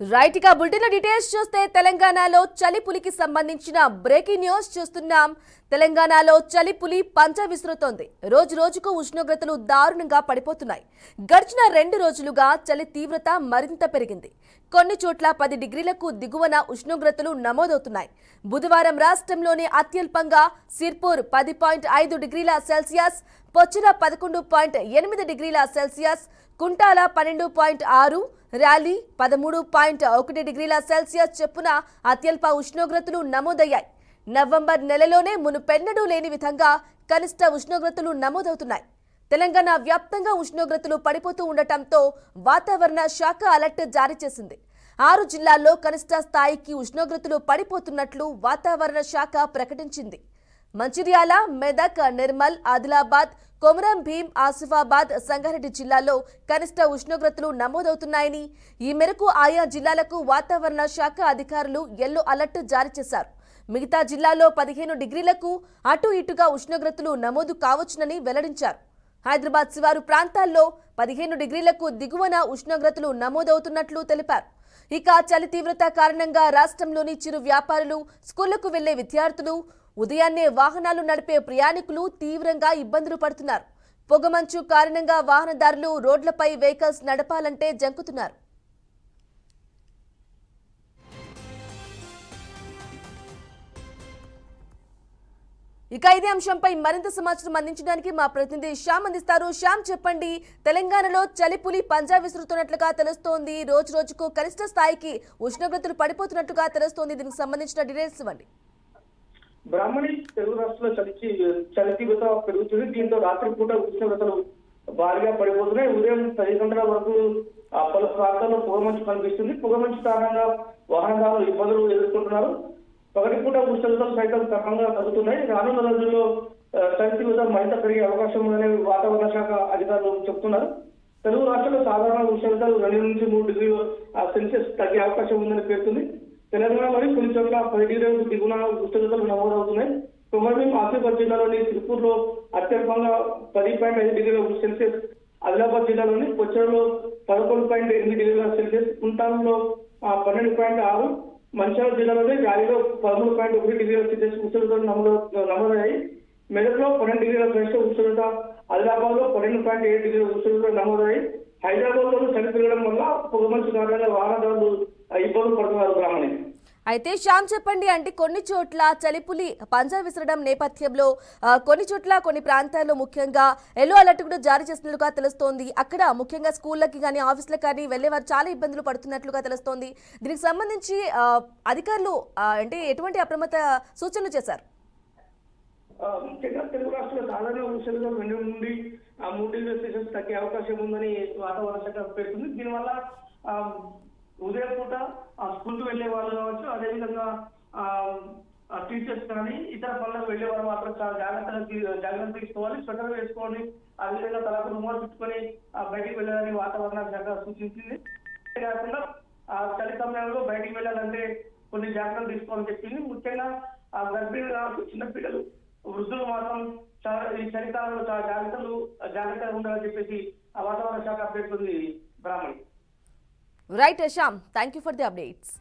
Right ఇక bulletin details చూస్తే తెలంగాణలో చలి పులికి సంబంధించిన బ్రేకింగ్ న్యూస్ చూస్తున్నాం. తెలంగాణలో చలి పులి పంచ విసురుతోంది. రోజు రోజుకు ఉష్ణోగ్రతలు దారుణంగా పడిపోతున్నాయి. గడిచిన రెండు రోజులుగా చలి తీవ్రత మరింత పెరిగింది. కొన్ని చోట్ల పది డిగ్రీలకు దిగువన ఉష్ణోగ్రతలు నమోదవుతున్నాయి. బుధవారం రాష్ట్రంలోని అత్యల్పంగా సిర్పూర్ పది పాయింట్ ఐదు డిగ్రీల సెల్సియస్ పొచ్చిర పదకొండు పాయింట్ ఎనిమిది డిగ్రీల సెల్సియస్ కుంటాల పన్నెండు పాయింట్ ఆరు ర్యాలీ పదమూడు పాయింట్ ఒకటి డిగ్రీల సెల్సియస్ చొప్పున అత్యల్ప ఉష్ణోగ్రతలు నమోదయ్యాయి. నవంబర్ నెలలోనే మునుపెన్నడూ లేని విధంగా కనిష్ట ఉష్ణోగ్రతలు నమోదవుతున్నాయి. తెలంగాణ వ్యాప్తంగా ఉష్ణోగ్రతలు పడిపోతూ ఉండటంతో వాతావరణ శాఖ అలర్ట్ జారీ చేసింది. ఆరు జిల్లాల్లో కనిష్ట స్థాయికి ఉష్ణోగ్రతలు పడిపోతున్నట్లు వాతావరణ శాఖ ప్రకటించింది. మంచిర్యాల మెదక్ నిర్మల్ ఆదిలాబాద్ కొమరం భీం ఆసిఫాబాద్ సంగారెడ్డి జిల్లాల్లో కనిష్ట ఉష్ణోగ్రతలు నమోదవుతున్నాయని ఈ మేరకు ఆయా జిల్లాలకు వాతావరణ శాఖ అధికారులు ఎల్లో అలర్ట్ జారీ చేశారు. మిగతా జిల్లాల్లో పదిహేను డిగ్రీలకు అటు ఇటుగా ఉష్ణోగ్రతలు నమోదు కావచ్చునని వెల్లడించారు. హైదరాబాద్ శివారు ప్రాంతాల్లో పదిహేను డిగ్రీలకు దిగువన ఉష్ణోగ్రతలు నమోదవుతున్నట్లు తెలిపారు. ఇక చలి తీవ్రత కారణంగా రాష్ట్రంలోని చిరు వ్యాపారులు స్కూళ్ళకు వెళ్ళే విద్యార్థులు ఉదయాన్నే వాహనాలు నడిపే ప్రయాణికులు తీవ్రంగా ఇబ్బందులు పడుతున్నారు. పొగమంచు కారణంగా వాహనదారులు రోడ్లపై వెహికల్స్ నడపాలంటే జంకుతున్నారు. ఇక ఇదే అంశంపై మరింత సమాచారం అందించడానికి మా ప్రతినిధి శ్యామ్ అందిస్తారు. శ్యామ్ చెప్పండి. తెలంగాణలో చలిపులి పంజా విసురుతున్నట్లుగా తెలుస్తోంది. రోజు రోజుకు కనిష్ట స్థాయికి ఉష్ణోగ్రతలు పడిపోతున్నట్లుగా తెలుస్తోంది. దీనికి సంబంధించిన డీటెయిల్స్ ఇవ్వండి. బ్రాహ్మణి తెలుగు రాష్ట్రంలో చలిచి చలి తీవ్రత పెరుగుతుంది. దీంతో రాత్రిపూట ఉష్ణోగ్రతలు భారీగా పడిపోతున్నాయి. ఉదయం పది గంటల వరకు ఆ, పలు ప్రాంతాల్లో పొగమంచు కనిపిస్తుంది. పొగమంచు కారణంగా వాహనదారులు ఇబ్బందులు ఎదుర్కొంటున్నారు. పగటిపూట ఉష్ణోగ్రతలు సైతం క్రమంగా తగ్గుతున్నాయి. రానున్న రోజుల్లో ఆ, చలి తీవ్రత మరింత పెరిగే అవకాశం ఉందని వాతావరణ శాఖ అధికారులు చెబుతున్నారు తెలుగు రాష్ట్రంలో సాధారణ ఉష్ణోగ్రతలు రెండు నుంచి మూడు డిగ్రీలు ఆ సెల్సియస్ తగ్గే అవకాశం ఉందని పేర్కొంది. తెలంగాణలోని కొన్ని చోట్ల పది డిగ్రీలకు దిగున ఉష్ణోగ్రతలు నమోదవుతున్నాయి. తొమ్మిది ఆసిఫాబాద్ జిల్లాలోని తిరుపూర్లో అత్యల్పంగా పది పాయింట్ ఐదు డిగ్రీల సెల్సియస్ ఆదిలాబాద్ జిల్లాలోని కొచ్చరలో పదకొండు పాయింట్ ఎనిమిది డిగ్రీల సెల్సియస్ ఉంటాంలో పన్నెండు పాయింట్ ఆరు మంచిర్యాల జిల్లాలోని గాలిలో పదమూడు పాయింట్ ఒకటి డిగ్రీల సెల్సియస్ ఉష్ణోగ్రతలు నమోదు నమోదయ్యాయి. మెదక్లో పన్నెండు డిగ్రీల గరిష్ట ఉష్ణోగ్రత ఆదిలాబాద్లో పన్నెండు పాయింట్ ఏడు డిగ్రీల ఉష్ణోగ్రత నమోదయ్యాయి. హైదరాబాద్లో చలి పెరగడం వల్ల పొగమంచు కారణంగా వాహనదారులు ఇబ్బందులు పడుతున్నారు బ్రాహ్మణి అయితే శ్యామ్ చెప్పండి అంటే కొన్ని చోట్ల చలిపులి పంజా విసరడం నేపథ్యంలో కొన్ని చోట్ల కొన్ని ప్రాంతాల్లో ముఖ్యంగా ఎల్లో అలర్ట్ కూడా జారీ చేసినట్లుగా తెలుస్తోంది. అక్కడ ముఖ్యంగా స్కూళ్ళకి కానీ ఆఫీసులకు కానీ వెళ్ళేవారు చాలా ఇబ్బందులు పడుతున్నట్లుగా తెలుస్తోంది. దీనికి సంబంధించి అధికారులు అంటే ఎటువంటి అప్రమత్త సూచనలు చేశారు? ముఖ్యంగా తెలుగు రాష్ట్రాల సాధారణ నుండి ఆ మూడు డిగ్రీల సెల్సియస్ తగ్గే అవకాశం ఉందని వాతావరణ శాఖ పేర్కొంది. దీనివల్ల ఉదయం పూట ఆ స్కూల్కి వెళ్ళే వాళ్ళు కావచ్చు అదేవిధంగా ఆ, టీచర్స్ కానీ ఇతర పనులకు వెళ్ళే వారు మాత్రం చాలా జాగ్రత్తగా జాగ్రత్త జాగ్రత్తలు తీసుకోవాలి స్వెటర్ వేసుకోవాలి అదేవిధంగా తలకు రుమాలు చుట్టుకొని బయటికి వెళ్ళాలని వాతావరణ శాఖ సూచించింది. కాకుండా ఆ చలి సమయంలో బయటికి వెళ్ళాలంటే కొన్ని జాగ్రత్తలు తీసుకోవాలని చెప్పింది. ముఖ్యంగా ఆ గర్భిణీ కావచ్చు చిన్నపిల్లలు వృద్ధులు మాత్రం ఈ చలికాలంలో చాలా జాగ్రత్తలు జాగ్రత్తగా ఉండాలని చెప్పేసి వాతావరణ శాఖ అప్డేట్ ఉంది Brahmani right Shyam thank you for the updates